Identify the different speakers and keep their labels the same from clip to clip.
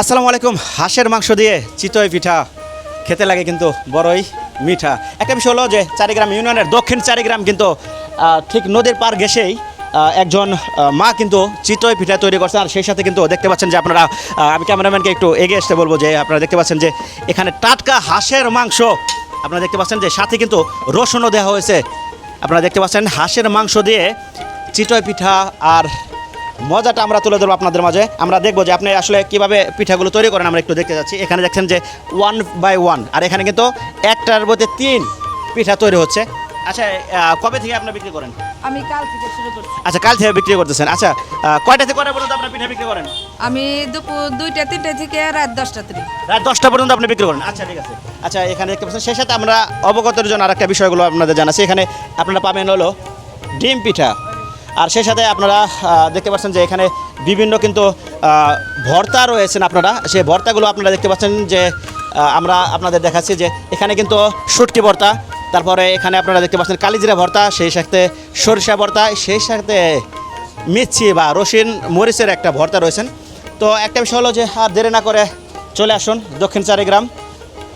Speaker 1: আসসালামু আলাইকুম। হাঁসের মাংস দিয়ে চিতই পিঠা খেতে লাগে কিন্তু বড়ই মিঠা। একটা বিষয় হলো যে চারিগ্রাম ইউনিয়নের দক্ষিণ চারিগ্রাম কিন্তু ঠিক নদীর পার ঘেসেই একজন মা কিন্তু চিতই পিঠা তৈরি করছেন। আর সেই সাথে কিন্তু দেখতে পাচ্ছেন যে আপনারা আমি ক্যামেরাম্যানকে একটু এগিয়ে আসতে বলব যে আপনারা দেখতে পাচ্ছেন যে এখানে টাটকা হাঁসের মাংস। আপনারা দেখতে পাচ্ছেন যে সাথে কিন্তু রসুনও দেওয়া হয়েছে। আপনারা দেখতে পাচ্ছেন হাঁসের মাংস দিয়ে চিতই পিঠা আর মজাটা আমরা তুলে ধরবো আপনাদের মাঝে। আমরা দেখব যে আপনি আসলে কীভাবে পিঠাগুলো তৈরি করেন আমরা একটু দেখতে যাচ্ছি। এখানে দেখছেন যে ওয়ান বাই ওয়ান আর এখানে কিন্তু একটার মধ্যে তিন পিঠা তৈরি হচ্ছে। আচ্ছা কবে থেকে আপনি বিক্রি করেন?
Speaker 2: আমি কাল থেকে শুরু করছি।
Speaker 1: আচ্ছা কাল থেকে বিক্রি করতেছেন। আচ্ছা কয়টা থেকে কয়টা পর্যন্ত আপনার পিঠা বিক্রি করেন?
Speaker 2: আমি দুপুর দুইটা তিনটা থেকে রাত দশটা থেকে।
Speaker 1: রাত দশটা পর্যন্ত আপনি বিক্রি করেন। আচ্ছা ঠিক আছে। আচ্ছা এখানে দেখতে পাচ্ছেন সেই সাথে আমরা অবগতের জন্য আর একটা বিষয়গুলো আপনাদের জানাচ্ছি। এখানে আপনারা পাবেন হলো ডিম পিঠা। আর সেই সাথে আপনারা দেখতে পাচ্ছেন যে এখানে বিভিন্ন কিন্তু ভর্তা রয়েছেন আপনারা। সেই ভর্তাগুলো আপনারা দেখতে পাচ্ছেন যে আমরা আপনাদের দেখাচ্ছি যে এখানে কিন্তু শুটকি ভর্তা, তারপরে এখানে আপনারা দেখতে পাচ্ছেন কালিজিরা ভর্তা, সেই সাথে সরিষা ভর্তা, সেই সাথে মিচ্ছি বা রসিন, মরিচের একটা ভর্তা রয়েছেন। তো একটা বিষয় হলো যে, আর দেরি না করে চলে আসুন দক্ষিণ চারিগ্রাম।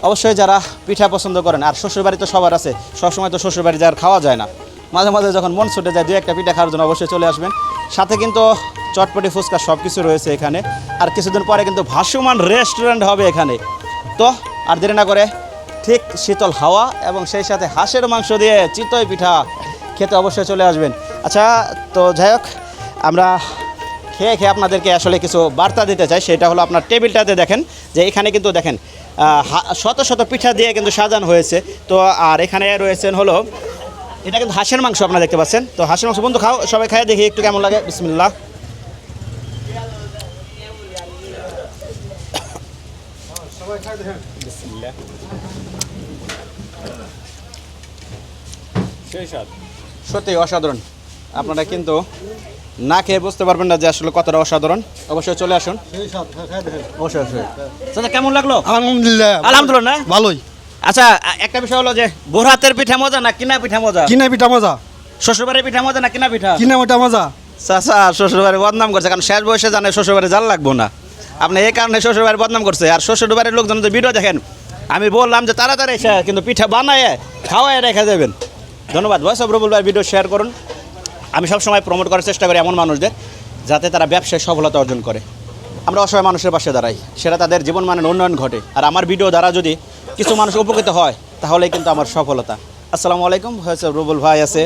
Speaker 1: অবশ্যই যারা পিঠা পছন্দ করেন, আর শ্বশুরবাড়ি তো সবার আছে, সবসময় তো শ্বশুরবাড়ি যার খাওয়া যায় না। মাঝে মাঝে যখন মন ছুটে যায় দু একটা পিঠা খাওয়ার জন্য অবশ্যই চলে আসবেন। সাথে কিন্তু চটপটি ফুচকা সব কিছু রয়েছে এখানে। আর কিছুদিন পরে কিন্তু ভাসমান রেস্টুরেন্ট হবে এখানে। তো, আর দেরি না করে, ঠিক শীতল হাওয়া এবং সেই সাথে হাঁসের মাংস দিয়ে চিতই পিঠা খেতে অবশ্যই চলে আসবেন। আচ্ছা তো যাই হোক, আমরা খেয়ে খেয়ে আপনাদেরকে আসলে কিছু বার্তা দিতে চাই। সেটা হলো আপনার টেবিলটাতে দেখেন, যে এখানে কিন্তু দেখেন শত শত পিঠা দিয়ে কিন্তু সাজানো হয়েছে। তো, আর এখানে রয়েছেন হলো এটা কিন্তু হাঁসের মাংস আপনারা দেখতে পাচ্ছেন। তো হাঁসের মাংস বন্ধু খাও সবাই খাই দেখি একটু কেমন লাগে। বিসমিল্লাহ। সত্যি অসাধারণ। আপনারা কিন্তু না খেয়ে বুঝতে পারবেন না যে আসলে কতটা অসাধারণ। অবশ্যই চলে আসুন। অবশ্যই অবশ্যই। কেমন লাগল?
Speaker 3: আলহামদুলিল্লাহ।
Speaker 1: আলহামদুলিল্লাহ
Speaker 3: ভালোই।
Speaker 1: আচ্ছা একটা বিষয় হলো যে বোরহাতের পিঠা মজা না কিনা পিঠা মজা?
Speaker 3: কিনে পিঠা মজা।
Speaker 1: শ্বশুরবাড়ির পিঠা মজা না কিনা পিঠা?
Speaker 3: কিনে ওটা মজা।
Speaker 1: চাচা শ্বশুরবাড়ি বদনাম করছে কারণ শেষ বয়সে জানে শ্বশুরবাড়ি জাল লাগবো না। আপনি এই কারণে শ্বশুরবাড়ি বদনাম করছে আর শ্বশুরবাড়ির লোকজন যদি ভিডিও দেখেন আমি বললাম যে তাড়াতাড়ি এসে কিন্তু পিঠা বানায় খাওয়ায় রেখে দেবেন। ধন্যবাদ ভয়েস অফ রবুল ভাই ভিডিও শেয়ার করুন। আমি সবসময় প্রমোট করার চেষ্টা করি এমন মানুষদের যাতে তারা ব্যবসায় সফলতা অর্জন করে। আমরা অসহায় মানুষের পাশে দাঁড়াই সেটা তাদের জীবন মানের উন্নয়ন ঘটে। আর আমার ভিডিও দ্বারা যদি কিছু মানুষ উপকৃত হয় তাহলেই কিন্তু আমার সফলতা। আসসালামু আলাইকুম হয়েছে রুবুল ভাই আছে।